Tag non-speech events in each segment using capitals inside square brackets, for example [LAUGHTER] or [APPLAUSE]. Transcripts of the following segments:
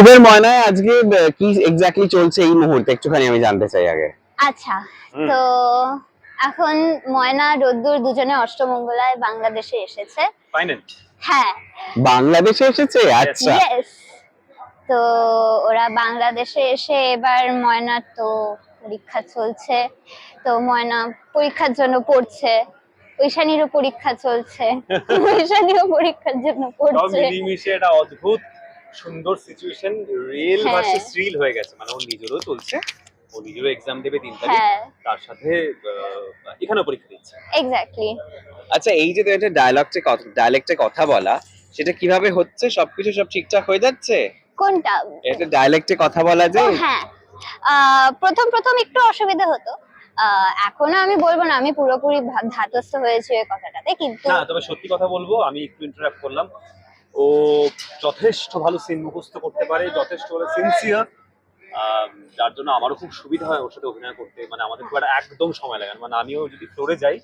কুবের ময়নায় আজকে কি এক্স্যাক্টলি চলছে এই মুহূর্তে? একটুখানি আমি জানতে চাই আগে। আচ্ছা তো এখন ময়না রোদ্দুর দুজনে অষ্টমঙ্গলায় বাংলাদেশে এসেছে। হ্যাঁ। বাংলাদেশে এসেছে? আচ্ছা। তো ওরা বাংলাদেশে এসে এবার ময়নার তো পরীক্ষা চলছে। তো ময়না পরীক্ষার জন্য পড়ছে। ঐশানীরও পরীক্ষা চলছে। [LAUGHS] ঐশানীও পরীক্ষার জন্য সব পড়ছে। মিলিমিশে একটা অদ্ভুত সুন্দর সিচুয়েশন রিয়েল। ভার্সেস রিল হয়ে গেছে। মানে ও নিজেরও চলছে ও নিজেরও এক্সাম দেবে তিন তারিখ হ্যাঁ। তার সাথে আহ, এখানেও পরীক্ষা দিচ্ছে। এক্স্যাক্টলি আচ্ছা এই যে একটা ডায়লগটে ডায়ালেক্টে কথা বলা সেটা কীভাবে হচ্ছে? সবকিছু সব ঠিকঠাক হয়ে যাচ্ছে? কোনটা? এটা ডায়ালেক্টে কথা বলা যায় হ্যাঁ। আহ, প্রথম প্রথম একটু অসুবিধা হতো। আহ, এখনও আমি বলব না আমি পুরোপুরি ধাতস্থ হয়েছি ওই কথাটাতে কিন্তু না তবে সত্যি কথা বলব আমি একটু ইন্টারাপ্ট করলাম। ও যথেষ্ট ভালো সিন মুখস্থ করতে পারে, যথেষ্ট ভালো সিনসিয়ার যার জন্য আমারও খুব সুবিধা হয় ওর সাথে অভিনয় করতে। মানে আমাদের খুব একটা একদম সময় লাগে না। মানে আমিও যদি ফ্লোরে যাই,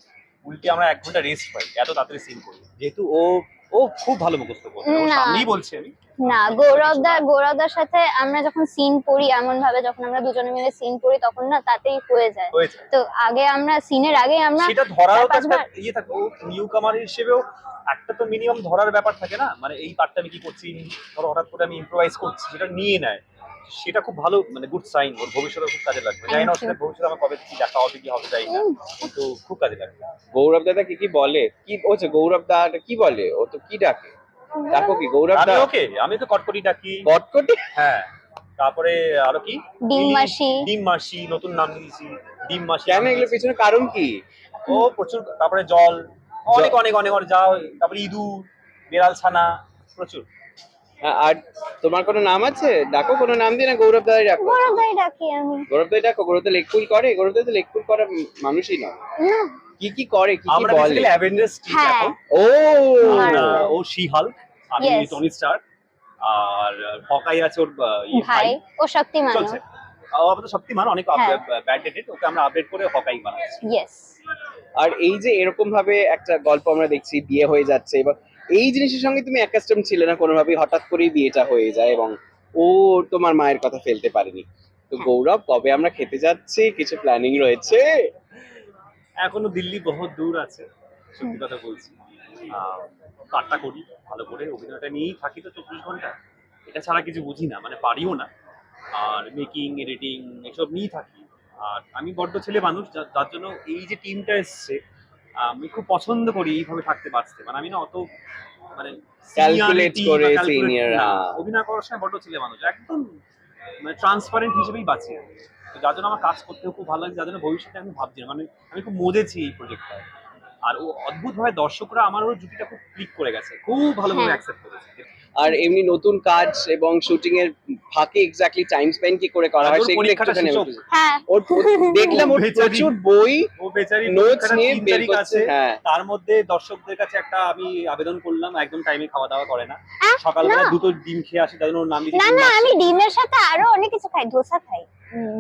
উল্টে আমরা এক ঘণ্টা রেস্ট পাই, এত তাড়াতাড়ি সিন করি। যেহেতু ও ও খুব ভালো মুখস্থ করে আমি না। সামনেই বলছি আমি। না গৌরবদা গৌরবদার সাথে আমরা যখন সিন পড়ি এমন ভাবে যখন আমরা দুজনে মিলে সিন পড়ি তখন না তাতেই হয়ে যায়। তো আগে আমরা সিনের আগে আমরা সেটা ধরার একটা ইয়ে থাকে। নিউ কামার হিসেবেও একটা তো মিনিমাম ধরার ব্যাপার থাকে না। মানে এই পার্টটা আমি কি করছি? ধরো হঠাৎ করে আমি ইম্প্রোভাইজ করছি সেটা নিয়ে নেয়। সেটা খুব ভালো মানে গুড সাইন ওর ভবিষ্যতে খুব কাজে লাগবে। জানি না ওর সাথে ভবিষ্যতে আমার কবে কি দেখা হবে কি হবে জানি না। কিন্তু খুব কাজে লাগবে। গৌরব দাদা কি কি বলে? কি হচ্ছে গৌরব দাদা কি বলে? ও তো কি ডাকে? ডাকো কি? গৌরব আমি দা ওকে আমি তো কটকটি ডাকি। কটকটি? হ্যাঁ। তারপরে আরও কি? ডিম মাসি। ডিম মাসি নতুন নাম দিয়েছি। ডিম মাসি কেন এগুলো পিছনে কারণ কি? ও প্রচুর তারপরে জল। অনেক অনেক অনেক অনেক যা হয়। তারপরে ইঁদুর বেড়াল ছানা প্রচুর। আর তোমার কোনো নাম আছে? ডাকো কোনো নাম দিয়ে না গৌরব দাদাই ডাকো? গৌরব গৌরবদাই ডাকি আমি। গৌরব দাই ডাকো? গৌরব দা লেকপুল করে? গৌরব দা তো লেকপুল করা মানুষই নয়। না। কি কি করে? কি কি বলে? অ্যাভেঞ্জার্স টিম হ্যাঁ। এখন। ও! ও শি হাল্ক আমি টনি স্টার আর হকাই আছে ওর ইয়ে ভাই। ও শক্তিমান। চলছে। আপাতত শক্তিমান অনেক। ব্যাড ডেটেড ওকে আমরা আপডেট করে হকাই বানাচ্ছি। ইয়েস আর এই যে এরকম ভাবে একটা গল্প আমরা দেখছি বিয়ে হয়ে যাচ্ছে এবং এই জিনিসের সঙ্গে তুমি অ্যাকাস্টম ছিলে না কোনোভাবেই? হঠাৎ করেই বিয়েটা হয়ে যায় এবং ও তোমার মায়ের কথা ফেলতে পারেনি। তো হ্যাঁ। গৌরব কবে আমরা খেতে যাচ্ছি? কিছু প্ল্যানিং রয়েছে? এখনও দিল্লি বহুত দূর আছে সত্যি কথা বলছি। কাটটা করি ভালো করে। অভিনয়টা নিয়েই থাকি তো চব্বিশ ঘণ্টা। এটা ছাড়া কিছু বুঝি না মানে পারিও না। আর মেকিং এডিটিং এসব নিয়েই থাকি। আর আমি বড্ড ছেলে মানুষ যা- যার জন্য এই যে টিমটা এসছে আমি খুব পছন্দ করি এইভাবে থাকতে পারতে মানে আমি না অত মানে ক্যালকুলেট করে। হ্যাঁ। অভিনয় করার সময় বড় ছেলে মানুষ একদম মানে ট্রান্সপারেন্ট হিসেবেই বাঁচি। তো যার জন্য আমার কাজ করতেও খুব ভালো লাগে যার জন্য ভবিষ্যতে আমি ভাবছি না। মানে আমি খুব মজেছি এই প্রজেক্টটা আর ও অদ্ভুতভাবে দর্শকরা আমার ওর জুটিটা খুব ক্লিক করে গেছে। খুব ভালোভাবে। অ্যাকসেপ্ট করেছে। আর এমনি নতুন কাজ এবং শুটিং এর ফাঁকে এক্স্যাক্টলি টাইম স্পেন্ড কি করে করা হয় ওর সেগুলো পরীক্ষাটা একটুখানি। হ্যাঁ। ওর দেখলাম ওর প্রচুর বই ও বেচারি নোটস নিয়ে বের করছে। আছে। হ্যাঁ। তার মধ্যে দর্শকদের কাছে একটা আমি আবেদন করলাম একদম টাইমে খাওয়া দাওয়া করে না। সকালবেলা দুটো ডিম খেয়ে আসে তাই জন্য ওর নাম দিয়েছি না না আমি ডিমের সাথে আরও অনেক কিছু খাই ধোসা খাই।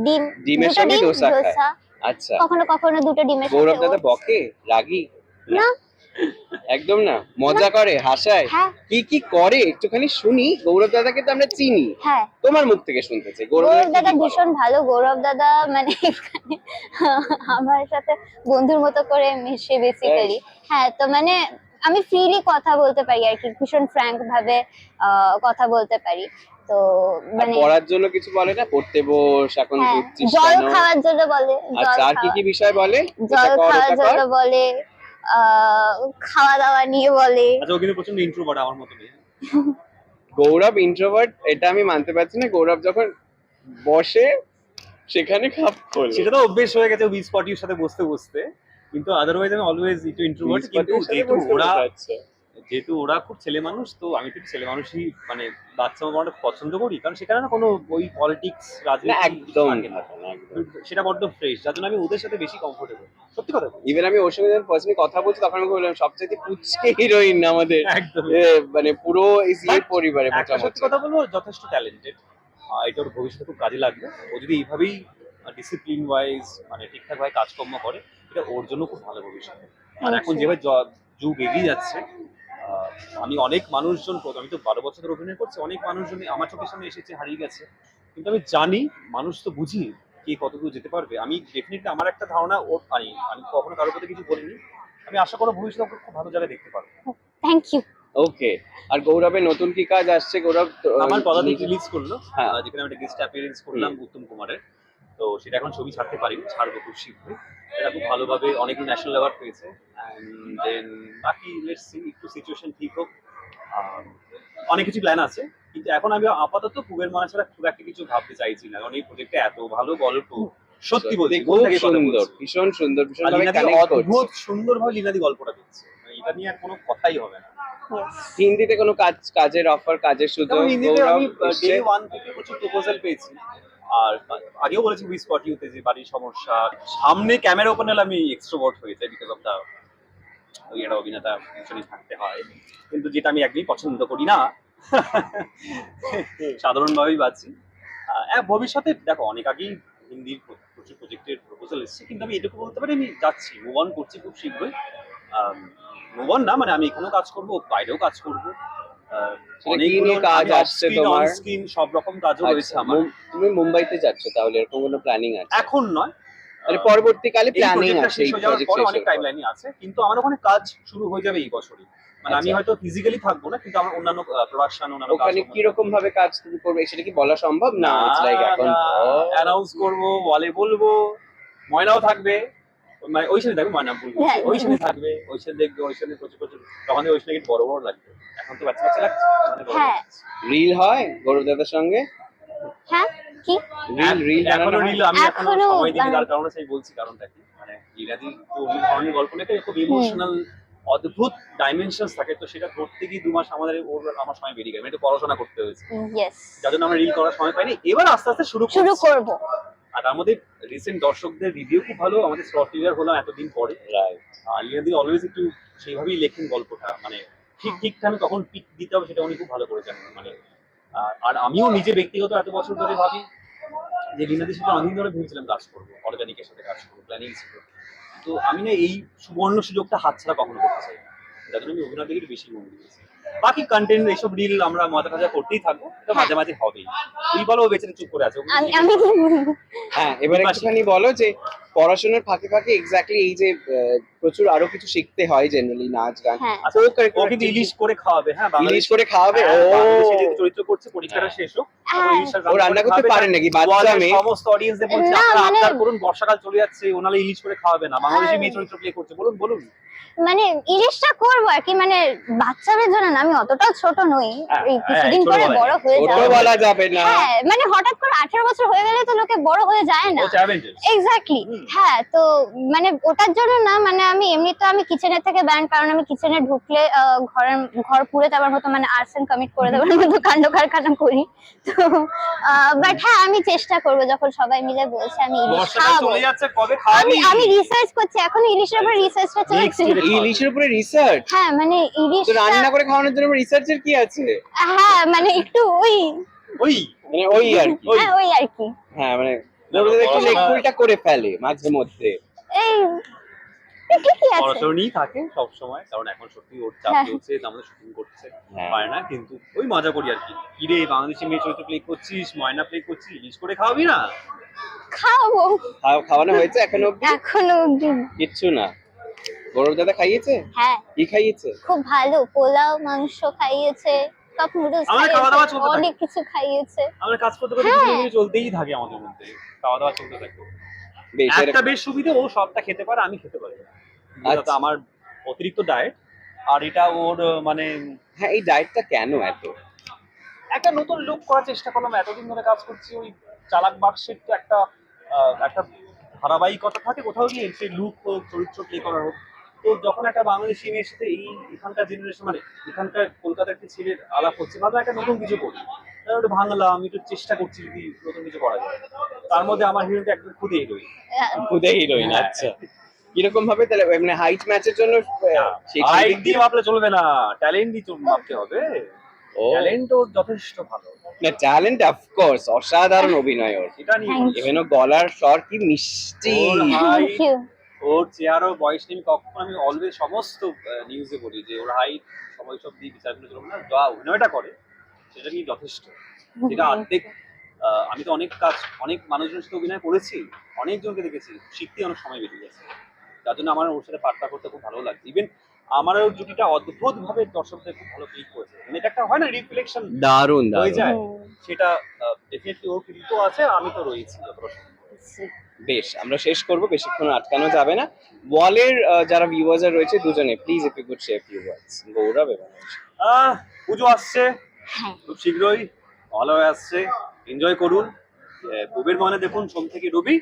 ডিম ডিমের ডিম, ধোসা খায়। আচ্ছা। কখনো কখনো দুটো ডিমের গৌরব দাদা বকে? রাগি? না। একদম না? মজা করে হাসায়? হ্যাঁ। কি কি করে? একটুখানি শুনি। গৌরব দাদাকে তো আমরা চিনি। হ্যাঁ। তোমার মুখ থেকে শুনতে চাই। গৌরব দাদা? ভীষণ ভালো। গৌরব দাদা মানে আমার সাথে বন্ধুর মতো করে মিশে বেসিক্যালি হ্যাঁ তো মানে আমি ফ্রিলি কথা বলতে পারি আর কি। ভীষণ ফ্র্যাঙ্ক ভাবে আহ, কথা বলতে পারি। তো মানে পড়ার জন্য কিছু বলে না? পড়তে বস এখন হ্যাঁ বুঝছিস জল খাওয়ার জন্য বলে আচ্ছা আর কি কি বিষয় বলে? জল খাওয়ার জন্য বলে খাওয়া দাওয়া নিয়ে বলে। আচ্ছা ও কিন্তু প্রচণ্ড ইন্ট্রোভার্ট আমার মতো গৌরব ইন্ট্রোভার্ট এটা আমি মানতে পারছি না। গৌরব যখন বসে সেখানে খাপ খোলে। সেটা তো অভ্যেস হয়ে গেছে উইজ পার্টির সাথে বসতে বসতে। কিন্তু আদারওয়াইজ আমি অলওয়েজ একটু ইন্ট্রোভার্ট কিন্তু যেহেতু ওরা আছে। যেহেতু ওরা খুব ছেলে মানুষ তো আমি তো ছেলে মানুষই মানে বাচ্চা মামাটা পছন্দ করি কারণ সেখানে না কোনো ওই পলিটিক্স রাজনীতি একদম সেটা বড্ড ফ্রেশ যার জন্য আমি ওদের সাথে বেশি কমফোর্টেবল সত্যি কথা ইভেন আমি ওর সঙ্গে যখন কথা বলছি তখন আমি বললাম সবচেয়ে পুচকে হিরোইন আমাদের একদম। মানে পুরো But পরিবারে সত্যি কথা বলব যথেষ্ট ট্যালেন্টেড এটা ওর ভবিষ্যতে খুব কাজে লাগবে। ও যদি এইভাবেই ডিসিপ্লিন ওয়াইজ মানে ঠিকঠাক ভাবে কাজকর্ম করে এটা ওর জন্য খুব ভালো ভবিষ্যৎ। আর এখন যেভাবে যুগ এগিয়ে যাচ্ছে আমি অনেক মানুষজন আমি তো বারো বছর ধরে অভিনয় করছি অনেক মানুষজন আমার চোখের সামনে এসেছে হারিয়ে গেছে। কিন্তু আমি জানি মানুষ তো বুঝি কে কতদূর যেতে পারবে। আমি ডেফিনেটলি আমার একটা ধারণা ওর আমি আমি কখনো কারোর প্রতি কিছু বলিনি। আমি আশা করো ভবিষ্যতে ওকে খুব ভালো জায়গায় দেখতে পারব। থ্যাংক ইউ ওকে আর গৌরবের নতুন কি কাজ আসছে? গৌরব আমার পদাতিক রিলিজ করল। হ্যাঁ। যেখানে আমি একটা গেস্ট অ্যাপিয়ারেন্স করলাম উত্তম কুমারের। তো সেটা এখন ছবি ছাড়তে পারিনি ছাড়বো খুব শীঘ্রই। এটা খুব ভালোভাবে অনেক ন্যাশনাল অ্যাওয়ার্ড পেয়েছে। অ্যান্ড দেন বাকি একটু সিচুয়েশন ঠিক হোক। অনেক কিছু প্ল্যান আছে কিন্তু এখন আমি আপাতত পুবের মানা ছাড়া খুব একটা কিছু ভাবতে চাইছি না। কারণ এই প্রজেক্টটা এত ভালো গল্প সত্যি খুব থেকে কথা সুন্দর। ভীষণ সুন্দর ভীষণ লীনাদি অদ্ভুত সুন্দরভাবে লীনাদি গল্পটা দিচ্ছে। মানে এটা নিয়ে আর কোনো কথাই হবে না। হিন্দিতে কোনো কাজ কাজের অফার কাজের সুযোগ হিন্দিতে আমি ডে ওয়ান থেকে প্রচুর প্রপোজাল পেয়েছি। আর আগেও বলেছি উই স্পট ইউতে যে বাড়ির সমস্যা। সামনে ক্যামেরা ওপেন হলে আমি এক্সট্রোভার্ট হয়ে যাই বিকজ অফ দা ওই একটা অভিনেতা পিছনে থাকতে হয়। কিন্তু যেটা আমি একদমই পছন্দ করি না। সাধারণভাবেই বাঁচি হ্যাঁ, ভবিষ্যতে দেখো অনেক আগেই হিন্দির প্রচুর প্রজেক্টের প্রপোজাল এসেছে কিন্তু আমি এটুকু বলতে পারি আমি যাচ্ছি মুভ অন করছি খুব শীঘ্রই। মুভ অন না মানে আমি এখানেও কাজ করব বাইরেও কাজ করব। আহ, সেটা কি নিয়ে কাজ আসছে তোমার? সব রকম কাজও রয়েছে আচ্ছা, আমার তুমি মুম্বাইতে যাচ্ছ তাহলে এরকম কোনো প্ল্যানিং আছে? এখন নয়। মানে পরবর্তীকালে প্ল্যানিং আছে এই প্রজেক্ট শেষ অনেক হওয়ার টাইম পর। আছে কিন্তু আমার ওখানে কাজ শুরু হয়ে যাবে এই বছরই। মানে আমি আচ্ছা। হয়তো ফিজিক্যালি থাকব না কিন্তু আমার অন্যান্য প্রোডাকশন অন্যান্য ওখানে কি রকম ভাবে কাজ তুমি করবে সেটা কি বলা সম্ভব? না ইটস লাইক এখন অ্যানাউন্স করব বলে বলব ময়নাও থাকবে। মানে ওই সাথে থাকবে ময়না বলব হ্যাঁ। ওই সাথে থাকবে ওই সাথে দেখবে ওই সাথে প্রচুর প্রচুর। তখন ওই সাথে বড় বড় লাগবে। এখন তো বাচ্চা বাচ্চা লাগছে। বড় বড় হ্যাঁ। রিল হয় গৌরব দাদার সঙ্গে? হ্যাঁ কি? রিল রিল এখনও রিল আমি এখনও এখনও সময় দিই মানে- তার কারণে সেই বলছি কারণটা কি? মানে ইরাদি তো অন্য ধরনের গল্প নিয়ে খুব ইমোশনাল অদ্ভুত ডাইমেনশনস থাকে তো সেটা ধরতে গিয়ে দু মাস আমাদের ওর আমার সময় বেরিয়ে গেল। আমি একটু পড়াশোনা করতে হয়েছে। ইয়েস যার জন্য আমরা রিল করার সময় পাইনি। এবার আস্তে আস্তে শুরু শুরু করছি। করব। আর আমাদের রিসেন্ট দর্শকদের রিভিউ খুব ভালো আমাদের স্লট লিডার হলাম এতদিন পরে। আর অলওয়েজ একটু সেইভাবেই লেখেন গল্পটা। মানে ঠিক ঠিক টাইমে কখন পিক দিতে হবে সেটা উনি খুব ভালো করে জানেন। মানে আর- আর আমিও নিজে ব্যক্তিগত এত বছর ধরে ভাবি যে লীনাদির সাথে অনেকদিন ধরে ভেবেছিলাম কাজ করব অর্গানিকের সাথে কাজ করব প্ল্যানিং ছিল। তো আমি না এই সুবর্ণ সুযোগটা হাতছাড়া কখনো করতে চাই না। যার জন্য আমি অভিনয় দিকে বেশি মন দিয়েছি। বাকি কন্টেন্ট এইসব রিল আমরা মজা টাজা করতেই থাকব এটা মাঝে মাঝে হবেই। তুই বলো ও বেচারে চুপ করে আছে আমি আমি কি বলব? হ্যাঁ এবার একটুখানি বলো যে পড়াশোনার ফাঁকে ফাঁকে এক্স্যাক্টলি এই যে প্রচুর আরও কিছু শিখতে হয় জেনারেলি নাচ গান। হ্যাঁ। আচ্ছা, ও ও কিন্তু ইলিশ করে খাওয়াবে হ্যাঁ ইলিশ করে খাওয়াবে? ও। হ্যাঁ, বাংলাদেশে চরিত্র করছে পরীক্ষাটা শেষ হোক হ্যাঁ। ও রান্না করতে পারেন নাকি? বাচ্চা মেয়ে। সমস্ত অডিয়েন্সদের বলছে না, আপনারা মানে- আবদার করুন বর্ষাকাল চলে যাচ্ছে ওনারা ইলিশ করে খাওয়াবে না। বাংলাদেশি মেয়ে চরিত্র প্লে করছে বলুন বলুন। মানে ইলিশটা করব আর কি মানে বাচ্চাদের জন্য না আমি অতটাও ছোট নই হ্যাঁ, এই হ্যাঁ, কিছুদিন পরে বড় হয়ে যাবে। বলা যাবে না। হ্যাঁ মানে হঠাৎ করে আঠারো বছর হয়ে গেলে তো লোকে বড় হয়ে যায় না। এক্স্যাক্টলি হ্যাঁ তো মানে ওটার জন্য না মানে আমি এমনি তো আমি কিচেনের থেকে ব্যান কারণ আমি কিচেনে ঢুকলে আহ, ঘরের ঘর পুড়ে দেওয়ার মতো মানে আর্সেন কমিট করে দেওয়ার মতো কাণ্ড কারখানা করি। তো বাট হ্যাঁ আমি চেষ্টা করব যখন সবাই মিলে বলছে আমি ইলিশ কবে আমি আমি রিসার্চ করছি এখন ইলিশের উপর রিসার্চটা চলছে। ইলিশের উপরে রিসার্চ হ্যাঁ মানে ইলিশ তো রান্না করে খাওয়ানোর জন্য রিসার্চের কি আছে? হ্যাঁ মানে একটু ওই। ওই? মানে ওই আর কি। হ্যাঁ ওই আর কি। হ্যাঁ মানে গৌরব একটু পড়াশোনা- লেখুলটা করে ফেলে মাঝে মধ্যে। এই এই ঠিকই আছে। পড়াশোনাই থাকে সব সময় কারণ এখন সত্যি ওর চাপ হ্যাঁ। চলছে আমাদের শুটিং করছে হ্যাঁ। পারে না কিন্তু ওই মজা করি আর কি। কিরে বাংলাদেশি মেয়ে চরিত্র প্লে করছিস ময়না প্লে করছিস ইলিশ করে খাওয়াবি না? খাওয়াবো। খাওয়ানো হয়েছে এখনও অব্দি এখনও অব্দি কিচ্ছু না। গৌরব দাদা খাইয়েছে? হ্যাঁ। কি খাইয়েছে? খুব ভালো পোলাও মাংস খাইয়েছে কাপ নুডলস আমাদের খাওয়া দাওয়া চলতে থাকে। অনেক কিছু খাইয়েছে। আমরা কাজ করতে করতে হ্যাঁ। কিছু চলতেই থাকে আমাদের মধ্যে। খাওয়া দাওয়া চলতে থাকে। বেশ একটা বেশ সুবিধা ও সবটা খেতে পারে আমি খেতে পারি আচ্ছা। আমার অতিরিক্ত ডায়েট আর এটা ওর মানে হ্যাঁ এই ডায়েটটা কেন এত? একটা নতুন লুক করার চেষ্টা করলাম এতদিন ধরে কাজ করছি ওই চালাক বাক্সের তো একটা আহ, একটা ধারাবাহিকতা থাকে কোথাও গিয়ে সেই লুক হোক চরিত্র প্লে করার হোক তো যখন একটা বাংলাদেশি মেয়ের সাথে এই এখানকার জেনারেশন মানে এখানকার কলকাতার একটি ছেলের আলাপ হচ্ছে ভাবলাম একটা নতুন কিছু করি তাই একটু ভাঙলাম একটু চেষ্টা করছি যদি নতুন কিছু করা যায়। তার মধ্যে আমার হিরোটা একদম খুদে হিরোইন খুদে হিরোইন হ্যাঁ। আচ্ছা। কীরকম ভাবে তাহলে মানে হাইট ম্যাচের জন্য সেই হাইট দিয়ে মাপলে চলবে না ট্যালেন্ট দিয়ে মাপতে হবে। ও। ট্যালেন্ট ওর যথেষ্ট ভালো। না ট্যালেন্ট অফকোর্স অসাধারণ অভিনয় ওর। এটা নিয়ে। ইভেন ও গলার স্বর কি মিষ্টি। ওর চেহারা ও বয়স নিয়ে কখনো আমি অলওয়েজ সমস্ত নিউজে বলি যে ওর হাইট সময় সব দিয়ে বিচার করে চলবো না যা অভিনয়টা করে সেটা কি যথেষ্ট। যেটা অর্ধেক আমি তো অনেক কাজ অনেক মানুষজনের সাথে অভিনয় করেছি অনেকজনকে দেখেছি শিখতে অনেক সময় বেরিয়ে গেছে। তার জন্য আমার ওর সাথে পার্টটা করতে খুব ভালো লাগছে। ইভেন আমার ওর জুটিটা অদ্ভুত ভাবে দর্শকদের খুব ভালো ক্লিক করেছে। মানে এটা একটা হয় না রিফ্লেকশন দারুণ হয়ে যায়। সেটা ডেফিনেটলি ওর কিন্তু আছে আমি তো রয়েছি যতটা সম্ভব। বেশ আমরা শেষ করব বেশিক্ষণ আটকানো যাবে না। ওয়ালের যারা ভিউয়ার্স রয়েছে দুজনে please if you could share few words Gaurav এবং। আহ, পুজো আসছে। হ্যাঁ। খুব শীঘ্রই ভালো আসছে। এনজয় করুন। বুবের মানে দেখুন সোম থেকে রবি।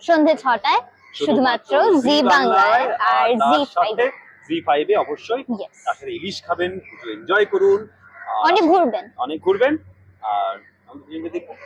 সন্ধে ছটায় শুধুমাত্র জি বাংলায় আর জি ফাইভ জি ফাইভে অবশ্যই। ইয়েস তার সাথে ইলিশ খাবেন পুজো এনজয় করুন। অনেক ঘুরবেন। অনেক ঘুরবেন। আর আমাদের দেখুন।